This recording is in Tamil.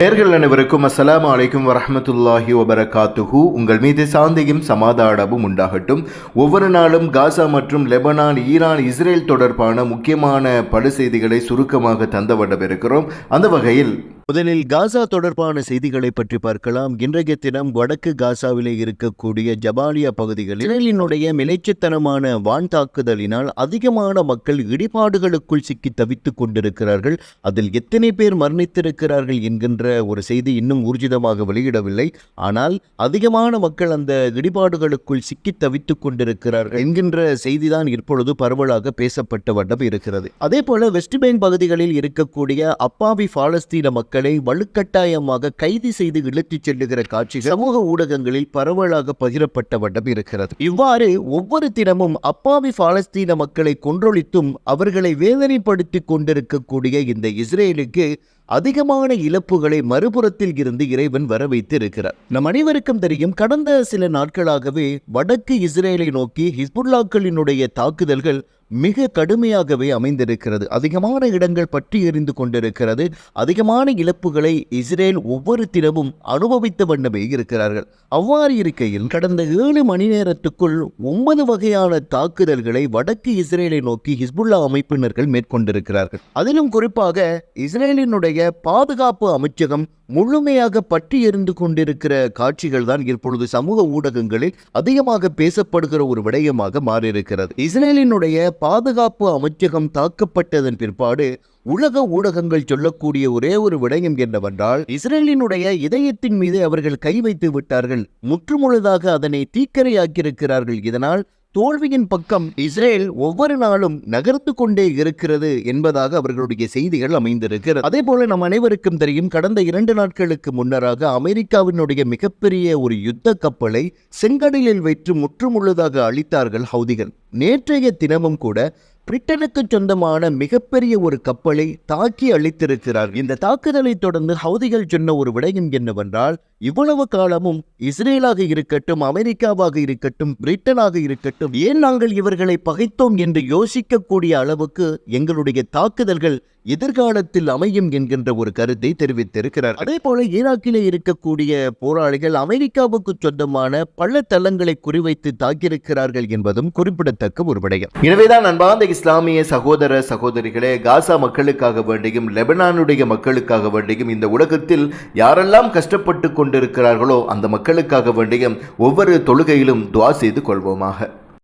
நேர்கள் அனைவருக்கும் அஸ்லாம் அலைக்கும் வரமத்துல்லாஹி வபரகாத்துஹு. உங்கள் மீது சாந்தியும் சமாதானமும் உண்டாகட்டும். ஒவ்வொரு நாளும் காசா மற்றும் லெபனான் ஈரான் இஸ்ரேல் தொடர்பான முக்கியமான படு செய்திகளை சுருக்கமாக தந்தவடவிருக்கிறோம் அந்த வகையில் முதலில் காசா தொடர்பான செய்திகளை பற்றி பார்க்கலாம். இன்றைய தினம் வடக்கு காசாவிலே இருக்கக்கூடிய ஜபாலியா பகுதிகளில் இஸ்ரேலினுடைய மிலைச்சித்தனமான வான் தாக்குதலினால் அதிகமான மக்கள் இடிபாடுகளுக்குள் சிக்கி தவித்துக் கொண்டிருக்கிறார்கள். அதில் எத்தனை பேர் மரணித்திருக்கிறார்கள் என்கின்ற ஒரு செய்தி இன்னும் ஊர்ஜிதமாக வெளியிடவில்லை. ஆனால் அதிகமான மக்கள் அந்த இடிபாடுகளுக்குள் சிக்கி தவித்துக் கொண்டிருக்கிறார்கள் என்கின்ற செய்திதான் இப்பொழுது பரவலாக பேசப்பட்ட வண்ணம் இருக்கிறது. அதே போல வெஸ்ட் பேங்க் பகுதிகளில் இருக்கக்கூடிய அப்பாவி பாலஸ்தீன மக்கள் வலுக்கட்டாயமாக கைது செய்து இழுத்துச் செல்லுகிற காட்சிகள் சமூக ஊடகங்களில் பரவலாக பகிரப்பட்ட வண்ணம் இருக்கிறது. இவ்வாறு ஒவ்வொரு தினமும் அப்பாவி பாலஸ்தீன மக்களை கொன்றொழித்தும் அவர்களை வேதனைப்படுத்திக் கொண்டிருக்கக்கூடிய இந்த இஸ்ரேலுக்கு அதிகமான இழப்புகளை மறுபுறத்தில் இருந்து இறைவன் வர வைத்து இருக்கிறார் நம் அனைவருக்கும் தெரியும் கடந்த சில நாட்களாகவே வடக்கு இஸ்ரேலை நோக்கி ஹிஸ்புல்லாக்களினுடைய தாக்குதல்கள் மிக கடுமையாகவே அமைந்திருக்கிறது. அதிகமான இடங்கள் பற்றி எறிந்து கொண்டிருக்கிறது. அதிகமான இழப்புகளை இஸ்ரேல் ஒவ்வொரு தினமும் அனுபவித்த வண்ணமே இருக்கிறார்கள். அவ்வாறு இருக்கையில் கடந்த ஏழு மணி நேரத்துக்குள் ஒன்பது வகையான தாக்குதல்களை வடக்கு இஸ்ரேலை நோக்கி ஹிஸ்புல்லா அமைப்பினர்கள் மேற்கொண்டிருக்கிறார்கள். அதிலும் குறிப்பாக இஸ்ரேலினுடைய பாதுகாப்பு அமைச்சகம் முழுமையாக பற்றி எறிந்து கொண்டிருக்கிற காட்சிகள் தான் இப்பொழுது சமூக ஊடகங்களில் அதிகமாக பேசப்படுகிற ஒரு விடயமாக மாறியிருக்கிறது. இஸ்ரேலினுடைய பாதுகாப்பு அமைச்சகம் தாக்கப்பட்டதன் பிற்பாடு உலக ஊடகங்கள் சொல்லக்கூடிய ஒரே ஒரு விடயம் என்னவென்றால் இஸ்ரேலினுடைய இதயத்தின் மீது அவர்கள் கை வைத்து விட்டார்கள். முற்றுமுழுதாக அதனை தீக்கரையாக்கியிருக்கிறார்கள். இதனால் தோல்வியின் பக்கம் இஸ்ரேல் ஒவ்வொரு நாளும் நகர்த்து கொண்டே இருக்கிறது என்பதாக அவர்களுடைய செய்திகள் அமைந்திருக்கிறது. அதே போல நம் அனைவருக்கும் தெரியும் கடந்த இரண்டு நாட்களுக்கு முன்னராக அமெரிக்காவினுடைய மிகப்பெரிய ஒரு யுத்த கப்பலை செங்கடலில் வைத்து முற்றுமுழுதாக அழித்தார்கள் ஹவுதிகள். நேற்றைய தினமும் கூட பிரிட்டனுக்கு சொந்தமான மிகப்பெரிய ஒரு கப்பலை தாக்கி அழித்திருக்கிறார். இந்த தாக்குதலை தொடர்ந்து ஹவுதிகள் சொன்ன ஒரு விடயம் என்னவென்றால் இவ்வளவு காலமும் இஸ்ரேலாக இருக்கட்டும் அமெரிக்காவாக இருக்கட்டும் பிரிட்டனாக இருக்கட்டும் ஏன் நாங்கள் இவர்களை பகைத்தோம் என்று யோசிக்கக்கூடிய அளவுக்கு எங்களுடைய தாக்குதல்கள் எதிர்காலத்தில் அமையும் என்கின்ற ஒரு கருத்தை தெரிவித்திருக்கிறார். அதே போல ஈராக்கிலே இருக்கக்கூடிய போராளிகள் அமெரிக்காவுக்கு சொந்தமான பல தளங்களை குறிவைத்து தாக்கியிருக்கிறார்கள் என்பதும் குறிப்பிடத்தக்க ஒரு விடயம். எனவேதான் அன்பார்ந்த இஸ்லாமிய சகோதர சகோதரிகளே காசா மக்களுக்காக வேண்டியும் லெபனானுடைய மக்களுக்காக வேண்டியும் இந்த உலகத்தில் யாரெல்லாம் கஷ்டப்பட்டு கொண்டிருக்கிறார்களோ அந்த மக்களுக்காக வேண்டியும் ஒவ்வொரு தொழுகையிலும் துவா செய்து கொள்வோமாக.